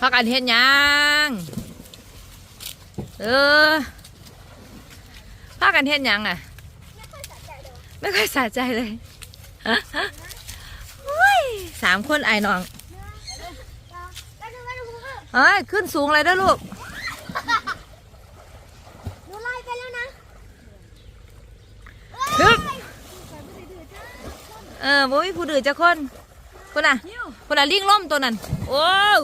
พักกันเฮ็ดหยังเออพักกันเฮ็ดหยังอะ ไม่ค่อยสะใจเลยโอ้ยสามคนไอ้น้องเอ้ยขึ้นสูงเลยนะลูกหนูไล่ไปแล้วนะฮึบเออบ่มีผู้ดื้อจักคนคนน่ะคนน่ะลิงล่มตัวนั้น โอ้ว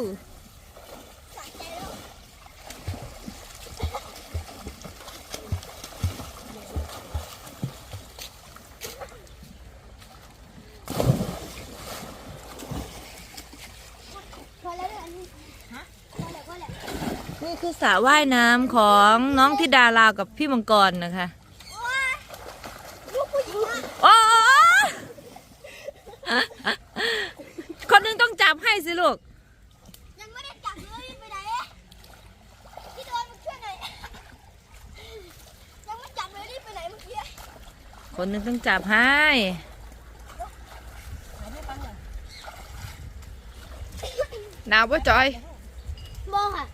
พอแล้วอันนี้พอแล้วพอแล้ว นี่ คือสระว่ายน้ำของน้องธิดาลาวกับพี่มังกรนะคะโอ้ยลูกผู้หญิงอะโอ้คนหนึงต้องจับให้สิลูกยังไม่ได้จับเลยไปไหนพี่โดนมาช่วยหน่อยยังไม่จับเลยรีบไปไหนเมื่อกี้คนหนึงต้องจับให้หนาวป่ะจอยโมค่ะ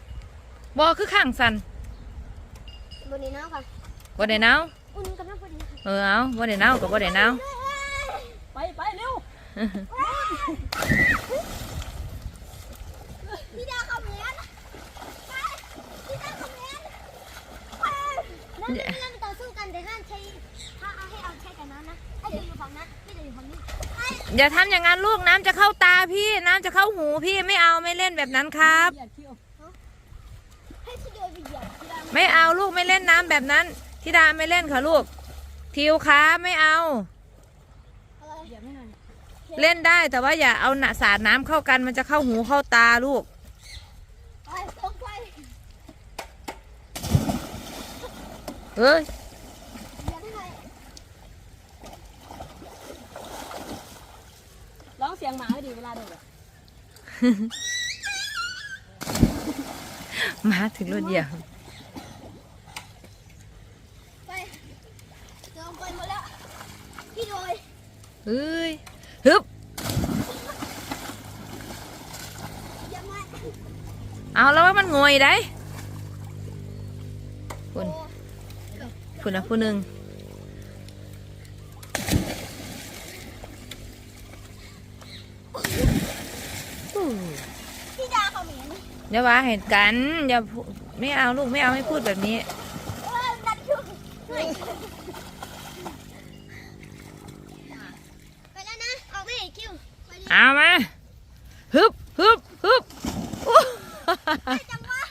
บอคือข้างสันบนนี้น้ำค่ะ บ่ได้หนาวอุ่นกับน้ำพอดีค่ะเออเอาบ่ได้หนาวกับบ่ได้หนาว ไปไปเร็วพี่ดาคอมเมนต์ไปพี่ดาคอมเมนต์ไปนั่นนี่นั่นต่อสู้กันแต่ห้ามใช้ถ้าเอาให้เอาใช้แต่น้ำนะให้จะอยู่ฝั่งนั้นพี่จะอยู่ฝั่งนี้ไปอย่าทำอย่างนั้นลูกน้ำจะเข้าตาพี่น้ำจะเข้าหูพี่ไม่เอาไม่เล่นแบบนั้นครับ อย่าเที่ยว ให้พี่โดนไปเหยียบพี่ดา ไม่เอาลูกไม่เล่นน้ำแบบนั้นธิดาไม่เล่นค่ะลูก ทิวค้าไม่เอาอะไรอย่าไม่หน่อยเล่นได้แต่ว่าอย่าเอาหนะสาดน้ำเข้ากันมันจะเข้าหูเข้าตาลูกไปต้องไปเฮ้ยอย่าให้หน่อยร้องเสียงหมาให้ดีเวลาเดินอะมาถึงรถเดียว ไปเดินไปหมดแล้ว พี่โดย เฮ้ยฮึบอย่ามาเอาแล้วว่ามันงวยได้โอ้คุณคุณนะผู้หนึ่งพี่ดาเขาเหม็นอย่าว่าเหตุกันอย่าพูไม่เอาลูกไม่เอาไม่พูดแบบนี้ เออดันชุบช่วยไปแล้วนะ ออกไปคิวไปดิ เอามาฮึบฮึบฮึบโอ้จังวะ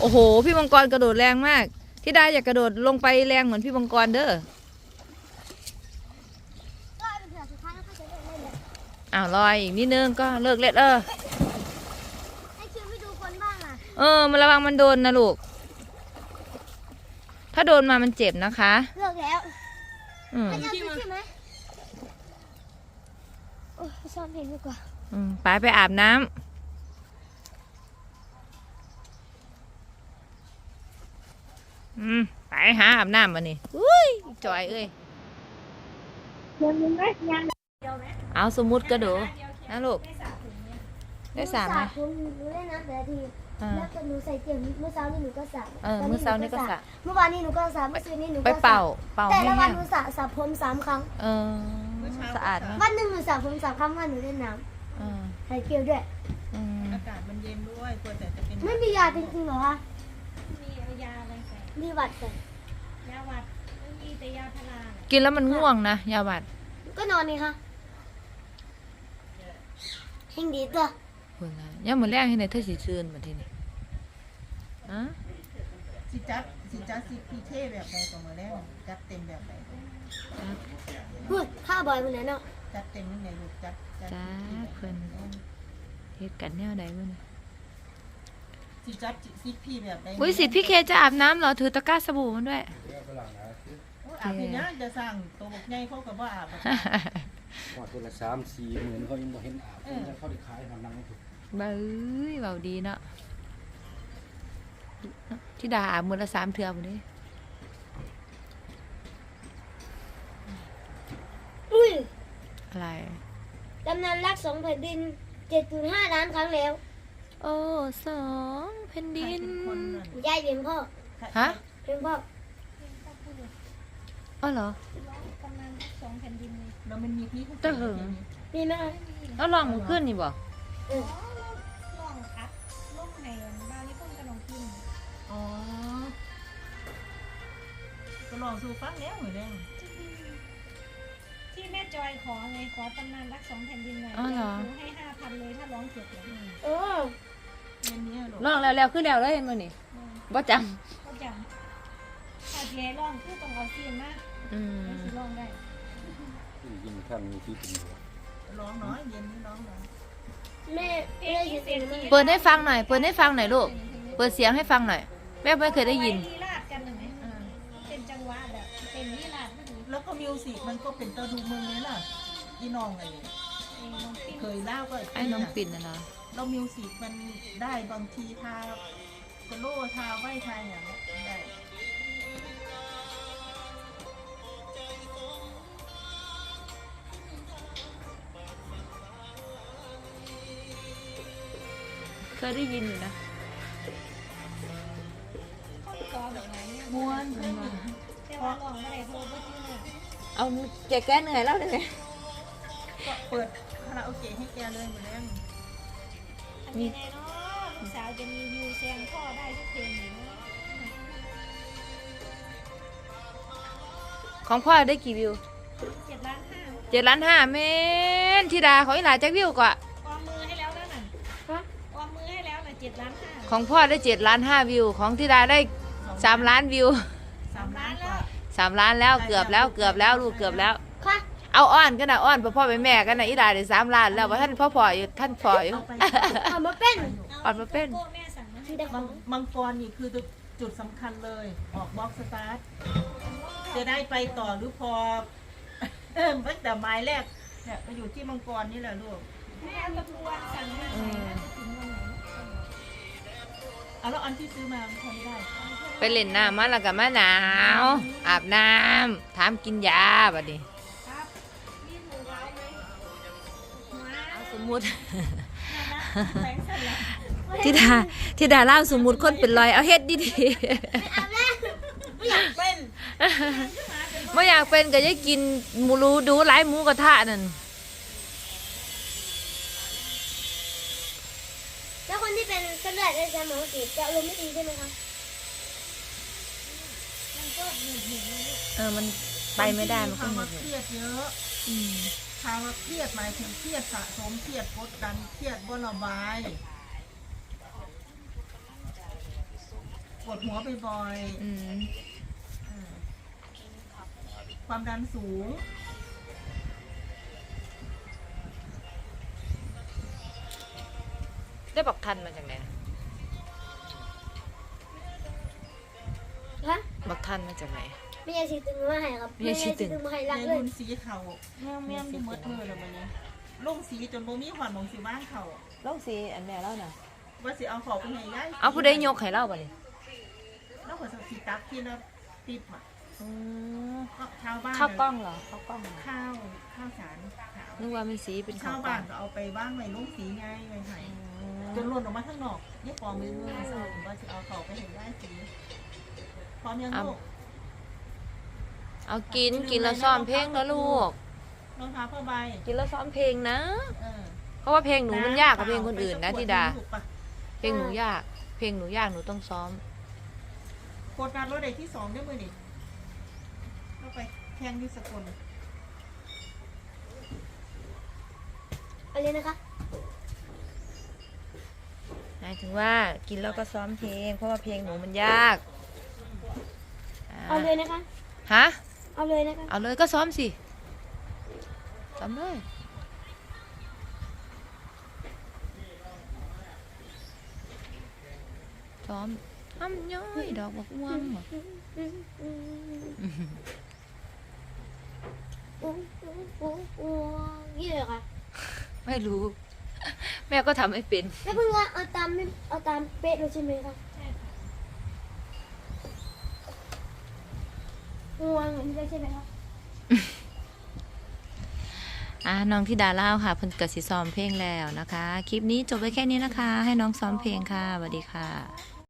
โอ้โห พี่มังกรกระโดดแรงมาก ที่ได้อย่ากระโดดลงไปแรงเหมือนพี่มังกรเด้อก็เป็นเสือสุดท้ายแล้วเขาจะเล่นเล่นเลยอ้าวลอยอีกนิดนึงก็เลิกเล่นเออให้คิวไปดูคนบ้างอะเออ มันระวังมันโดนนะลูก ถ้าโดนมามันเจ็บนะคะ เลิกแล้วอืมให้เอาไปใช่ไหมโอ้ยไป ซ่อนเพลงดีกว่าอืมไปไปอาบน้ำ อืม ไปหาอาบน้ำมานี่อุ้ยจอยเอ้ยเอาสมมุติกระโดดนะลูก ได้สามไหมผมหนูเล่นน้ำแต่ละทีอ่าแล้วก็หนูใส่เตียงเมื่อเช้านี่หนูก็สระเออมื้อเช้านี่ก็สระเมื่อวานนี้หนูก็สระเมื่อคืนนี้หนูก็ไปสระเป่า เป่าแต่ให้ละวัแห้นงหนูสระสระผมสามครั้ง เออ สะอาดไหมวันหนึ่งหนูสระผมสามครั้งวันหนูเล่นน้เออำใส่เกลียวด้วย อืมอากาศมันเย็นด้วยกลัวแต่จะเป็นไม่มียาจริงๆเหรอคะมีเอายาอะไรใส่มีหวัดใส่ยาหวัดไม่มีแต่ยาพาราน่ะกินแล้วมันง่วงนะยาบัดก็นอนนี่ค่ะเฮงดีตัวคนละยังมือแรกให้ในเธอสีชื่นมาทีนี้อะสิจัด สิจัดสิพีเท่แบบใดก็มาแล้วจัดเต็มแบบใดพูดข้าบอยมันไหนเนาะจัดเต็มยังไงลูกจัดจัดจ้าเพิ่นเหตุกันแนวใดวะเนี่ยสิจัดสิพี่แบบใดอุ้ยสิทธิ์พี่เคจะอาบน้ำเหรอถือตะกร้าสบู่มันด้วย โอ้ยอาบพี่นะจะสร้างตัวบกใหญ่เขาก็บ่อาบอะหอดตัวละสามสี่หมื่นเขายังบ่เห็นอาบเขาเขาได้ขายหอนังถูกบ้าเอ้ยเบาดีเนาะ ที่ดาอาบมือละสามเทือมนี้อุ้ยอะไรกำนันรักสองแผ่นดินเจ็ดจุดห้าล้านครั้งแล้ว โอ้สองแผ่นใครดินเป็นคนนั่นยายเลี้ยงพ่อฮะเลี้ยงพ่ออ๋อเหรอกำลังสองแผ่นดินเลยแล้วมันมีที่เจ้าเหอะมีไหมคะแล้วลองมือขึ้นนี่บ่เออ ก็ลองสู่ฟังแล้วเหมือนแรงที่แม่จอยขอไงขอตำนานรักสองแผ่นดินหน่อยอ๋อเหรอ หนูให้ห้าพันเลยถ้าร้องเจ็บเลยเออเย็นนี้หรอลองแล้วแล้วขึ้นแล้วเลยเห็นบ่นี่บ่จก็จังถ้าเจ๊ร้องคือต้องเอาซีนมาำอืมสิร้องได้ยินท่านมีที่เป็นอยู่ร้องน้อยเย็นนี้ร้องน้อยแม่แม่อยู่ตรงนี้เปิดให้ฟังหน่อย เปิดให้ฟังหน่อยลูก เปิดเสียงให้ฟังหน่อย แม่ไม่เคยได้ยินไมิวสิกมันก็เป็นตะดูเมืองนี้ล่ะอีน้องไอ้ไอ้น้องปิ้งเคยเล่าก็ไอ้น้องปิ่นนะเนาะแล้วมิวสิกมันได้บางทีทาสโลว์ทาไหวทาอย่างเงี้ยได้เคยได้ยินอยู่นะคนกอแบบไหนเนี่ยม้วนแต่ว่าร้องไม่ได้โทรก็ชื่อเนี่ย เอาแกแก้เหนื่อยแล้วเลยก็เปิดคาราโอเกะให้แกเลยเหมือนแรงอันนี้ไงเนาะลูกสาวจะมีวิวแซงพ่อได้ทุกเพลงอยู่เนาะของพ่อได้กี่วิวเจ็ดล้านห้าเจ็ดล้านห้าเมนธิดาของอีหลาจักวิวกว่าออมมือให้แล้วนั่นน่ะฮะออมมือให้แล้วน่ะเจ็ดล้านห้าของพ่อได้เจ็ดล้านห้าวิว ของธิดาได้สามล้านวิว สามล้านกว่า สามล้านแล้วเกือบแล้วเกือบแล้วลูกเกือบแล้ว ค่ะเอาอ้อนกันนะอ้อนพ่อพ่อไปแม่กันนะอีหลาได้สามล้านแล้วว่าท่านพ่อพ่ออยู่ท่านพ่ออยู่เอาไปเอามาเป็นออกมาเป็น โก้แม่สั่งนะที่ได้ขมัองงมังกรนี่คือจุดสำคัญเลย ออกบล็อกสตาร์ท จะได้ไปต่อหรือพอเอิ่มตั้งแต่ไม้แรกเนี่ยไปอยู่ที่มังกรนี่แหละลูก แม่ตะกวนสั่งให้ใส่น่าจ เอาแล้วอันที่ซื้อมามันทำไม่ได้ไปเล่นน้ำมาแล้วก็มาหนาว อาบน้ำถามกินยาบัดนี้ครับมีหมูเล้าไหมหมาสมมุติแสงสั่นแล้วทิดาทิดาเล่าสมมุติคนเป็นรอยเอาเฮ็ดดีเอาแล้วไม่อยากเป็น ๆไม่อยากเป็นก็จะกินหมูรู้ดูหลายหมูกระทะนั่น แล้วคน ที่เป็นเส้นเลือดในสมองตีบจะอารมณ์ไม่ดีใช่ไหมคะมันก็หนึ่งหนึ่งเลยลูกเออมันไปไม่ได้มันก็ภาหมวะดเครียดเยอะอืมภาวะเครียดหมายถึงเครียดสะสมเครียดกดดันเครียดบ่ระบายปวดหัวบ่อยอืมๆอืมความดันสูง ได้บอกทันมาจากไหนนะ ฮะบอกทันมาจากไหนไม่ใช่สีตึงมาให้ครับไม่ใช่สีตึงมาให้รักในเลยรุ่นสีเขาแม่แม่มีมดมือแล้วมันนี้ลงสีจนบ่มีหอนของสีบ้านเขาลองสีอันแม่เล่าน่ะว่าสิเอาของไปให้ย้ายเอาผู้ใดยกให้เล่าบ่นี่แล้วก็สิตักที่ละติบอะอืมก็ชาวบ้านข้าวกล้องเหรอข้าวกล้องเหรอข้าวข้าวสารขาวนึกว่ามันสีเป็นข้าชาววกล้บ้าอนงก็เอาไปว่างไว้ลงสีไงไว้ให้จนหล่นออกมาข้างนอกนี่ปองมือมือเศร้าว่าสิเอา พร้อมยังลูกเอากินกินแล้วซ้อมเพลงนะลูกรองเท้าผ้าใบกินแล้วซ้อมเพลงนะเออเพราะว่าเพลงหนูมันยากกว่าเพลงคนอื่นนะธิดาถูกปะเพลงหนูยาก เพลงหนูยากหนูต้องซ้อมโคตรการรถเด็กที่สองได้มือนี่ก็ไปแข่งที่สกลอะไรนะคะหมายถึงว่ากินแล้วก็ซ้อมเพลง เพราะว่าเพลงหนูมันยากอ่า เอาเลยนะคะ ฮะ เอาเลยนะคะ เอาเลยก็ซ้อมสิ ซ้อมเลยซ้อมทำย้อยดอกบักม่วงเหรออืมอืมอืมอู้อู้อู้อู้นี่เลยค่ะ ไม่รู้ แม่ก็ทำไม่เป็น แล้วเพิ่งว่าเอาตามไม่เอาตามเป๊ะเลยใช่ไหมคะ ง่วงเหมือนกันใช่ไหมคะอ่าน้องที่ดาเล่าค่ะเพิ่นกสิซ้อมเพลงแล้วนะคะ คลิปนี้จบไว้แค่นี้นะคะ ให้น้องซ้อมเพลงค่ะสวัสดีค่ะ